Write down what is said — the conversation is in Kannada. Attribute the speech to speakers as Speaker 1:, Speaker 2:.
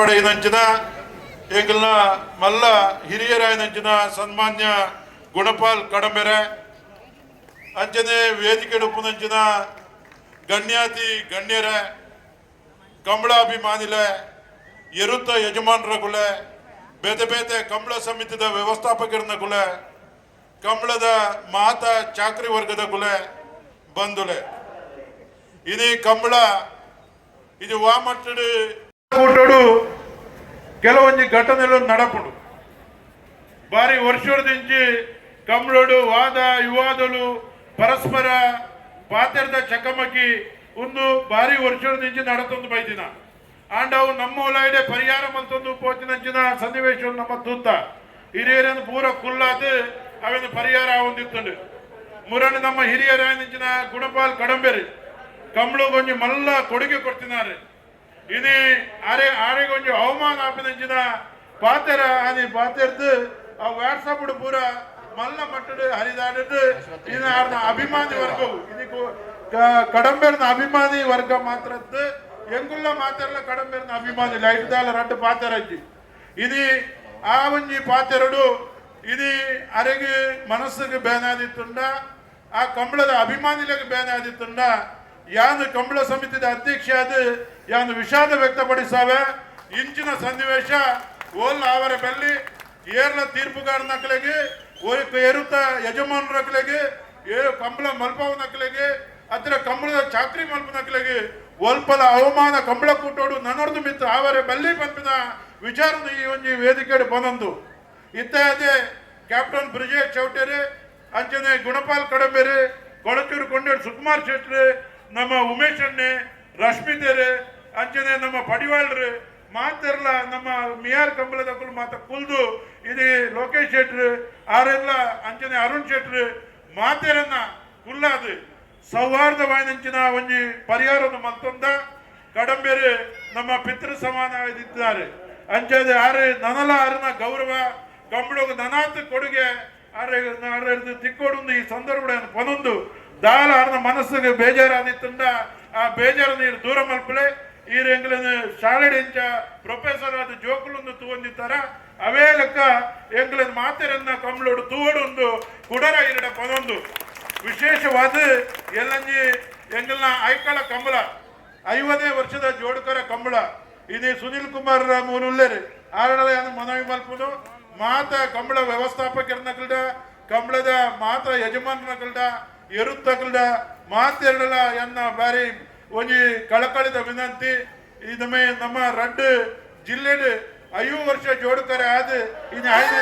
Speaker 1: ಒಡಬಡೆಯನಂಚಿನ ಎಂಗಲ್ನ ಮಲ್ಲ ಹಿರಿಯರಾಯನಂಚಿನ ಸನ್ಮಾನ್ಯ ಗುಣಪಾಲ್ ಕಡಂಬೆರೆ ಅಂಚನೆ ವೇದಿಕೆ ಉಪ್ಪುನಂಚಿನ ಗಣ್ಯಾತಿ ಗಣ್ಯರೆ ಕಂಬಳಾಭಿಮಾನಿಲೆ ಎರುತ್ತ ಯಜಮಾನರ ಗುಲೆ ಬೇತೆ ಬೇತೆ ಕಂಬಳ ಸಮಿತಿದ ವ್ಯವಸ್ಥಾಪಕರನ ಗುಲೆ ಕಂಬಳದ ಮಾತ ಚಾಕ್ರಿ ವರ್ಗದ ಗುಲೆ ಬಂದುಲೆ. ಇದೇ ಕಂಬಳ ಇದು ವಾಮಟ್ಟಡು కూటడు ಕೆಲವೊಂದು ಘಟನೆಗಳು ನಡಪುಡು ಬಾರಿ ವರ್ಷದಿಂದ ಕಂಬಳೋಡು ವಾದ ವಿವಾದಗಳು ಪರಸ್ಪರ ಪಾತ್ರದ ಚಕಮಕಿ ಒಂದು ಬಾರಿ ವರ್ಷದಿಂದ ನಡತೊಂದು ಬೈದಿನ ಆಂಡವು ನಮ್ಮ ಒಳಗಡೆ ಪರಿಹಾರ ಮಲ್ತೊಂದು ಪೋಚಿನಂಚಿನ ಸನ್ನಿವೇಶ ನಮ್ಮ ತೂತ ಹಿರಿಯರನ್ನು ಪೂರ ಕುಲ್ಲಾದು ಅವೇನು ಪರಿಹಾರ ಹೊಂದಿತ್ತುಂಡು ಮುರಣ ನಮ್ಮ ಹಿರಿಯರಾಯನಿಂಚಿನ ಗುಣಪಾಲ್ ಕಡಂಬೆರಿ ಕಮಲು ಕೊಂಚ ಮಲ್ಲ ಕೊಡುಗೆ ಕೊಡ್ತಿದ್ದಾರೆ ఇది అరే ఆడే కొంచెం అవమాన ఆపదించిన పాతర అని పాతెడుతు ఆ వాట్సాప్డు పూర మళ్ళ మట్టుడు హరిదాడు ఇది ఆడిన అభిమాని వర్గం ఇది కడంబెరిన అభిమాని వర్గం మాత్రత్తు ಎಂಗುಲ್ಲ ಮಾತೆಲ್ಲ ಕಡಮೆ ಅಭಿಮಾನಿ ಐಟಾಲ ರೆಡ್ ಪಾತೆರಜ್ಜಿ ಇದು ಆ ಒಂಜಿ ಪಾತೆರಡು ಇದು ಅರೆಗೆ ಮನಸ್ಸಿಗೆ ಬೇನಾದಿತ್ತುಂಡ ಆ ಕಂಬಳದ ಅಭಿಮಾನಿಲಿಗೆ ಬೇನಾದಿತ್ತುಂಡ ಯಾನು ಕಂಬಳ ಸಮಿತಿದ ಅಧ್ಯಕ್ಷ ಅದು ಯಾನು ವಿಷಾದ ವ್ಯಕ್ತಪಡಿಸಾವೆ. ಇಂಚಿನ ಸನ್ನಿವೇಶ ಓಲ್ ಅವರ ಬೆಲ್ಲಿ ಏರ್ಲ ತೀರ್ಪುಗಾರ ನಕಲಿಗೆ ಏರುತ್ತ ಯಜಮಾನ ನಕಲಿಗೆ ಏ ಕಂಬಳ ಮಲ್ಪವ ನಕಲಿಗೆ ಅದ್ರ ಕಂಬಳದ ಚಾಕ್ರಿ ಮಲ್ಪ ನಕಲಿಗೆ ಒಲ್ಪಲ ಅವಮಾನ ಕಂಬಳ ಕೂಟೋಡು ನನ್ನೊಡ್ದು ಮಿತ್ರ ಅವರ ಬಲ್ಲಿ ಪಂಪಿನ ವಿಚಾರದ ಈ ಒಂಜಿ ವೇದಿಕೆ ಬಂದೊಂದು. ಕ್ಯಾಪ್ಟನ್ ಬ್ರಿಜೇಶ್ ಚೌಟೇರಿ ಅಂಚನೆ ಗುಣಪಾಲ್ ಕಡಂಬೇರಿ, ಕೊಳಚೂರು ಕೊಂಡೇಡು ಸುಕುಮಾರ್ ಶೆಟ್ರಿ ನಮ್ಮ ಉಮೇಶ್ ಅಣ್ಣೆ ರಶ್ಮಿದೇರೆ ಅಂಚನೆ ನಮ್ಮ ಪಡಿವಾಳ್ರು, ಮಾತೆರ್ಲ, ನಮ್ಮ ಮಿಯಾರ್ ಕಂಬಳದ ಕುಲ್ ಮಾತ ಕುಲ್ದು ಇದು ಲೋಕೇಶ್ ಶೆಟ್ರು, ಆರೆಲ್ಲ ಅಂಚನೆ ಅರುಣ್ ಶೆಟ್ರು, ಮಾತೆರನ್ನ ಕುಲ್ಲಾದು. ಸೌಹಾರ್ದವಾಯಿನಂಚಿನ ಒಂಜಿ ಪರಿಹಾರವನ್ನು ಮತ್ತೊಂದ. ಕಡಂಬೇರಿ ನಮ್ಮ ಪಿತೃ ಸಮಾನ ಇದ್ದಾರೆ ಅಂಚದೆ ಆರೆ ನನಲ ಅರಿನ ಗೌರವ ಕಂಬಳಗ ನನಾತ್ ಕೊಡುಗೆ, ಆರೆ ಆರೆ ತಿಕ್ಕೋಡು ಈ ಸಂದರ್ಭ ಪೊನೊಂದು. ಅರ್ನ ಮನಸ್ಸಿಗೆ ಬೇಜಾರಾದಿತ್ತಂಡ ಆ ಬೇಜಾರು ನೀರು ದೂರ ಮಲ್ಪಲೆ. ಈ ಎಂಗ್ಲನ್ನು ಶಾಲೆಡೆಂಚ ಪ್ರೊಫೆಸರ್ ಆದ ಜೋಕುಲೊಂದು ತಗೊಂಡಿತ್ತಾರ ಅವೇ ಲೆಕ್ಕ ಎಂಗ್ಲನ್ ಮಾತೆರನ್ನ ಕಮ್ಲೋಡು ತೂವಡೊಂದು ಕುಡರ ಇರಡ ಪದೊಂದು. ವಿಶೇಷವಾದ ಎಲ್ಲಂಜಿ ಎಂಗಲ್ನ ಐಕಳ ಕಂಬಳ. ಐವದೇ ವರ್ಷದ ಜೋಡುಕರ ಕಂಬಳ. ಇದು ಸುನಿಲ್ ಕುಮಾರ್ ಮೂನುಲ್ಲೇರಿ. ಆರಳ ಮನವಿ ಮಲ್ಪುದು. ಮಾತ ಕಂಬಳ ವ್ಯವಸ್ಥಾಪಕರನ್ನ ಕಂಬಳದ ಮಾತ ಯಜಮಾನನಕಲ್ಡ ಎರುತ್ತಕಲ್ಡ ಮಾತೆರಡಲ ಎನ್ನ ಬಾರಿ ಒಂಜಿ ಕಳಕಳಿದ ವಿನಂತಿ. ಇದಮೇ ನಮ್ಮ ರಡ್ಡು ಜಿಲ್ಲೆಡ್ ಐದು ವರ್ಷ ಜೋಡುಕರ ಆದ ಇದು ಐದು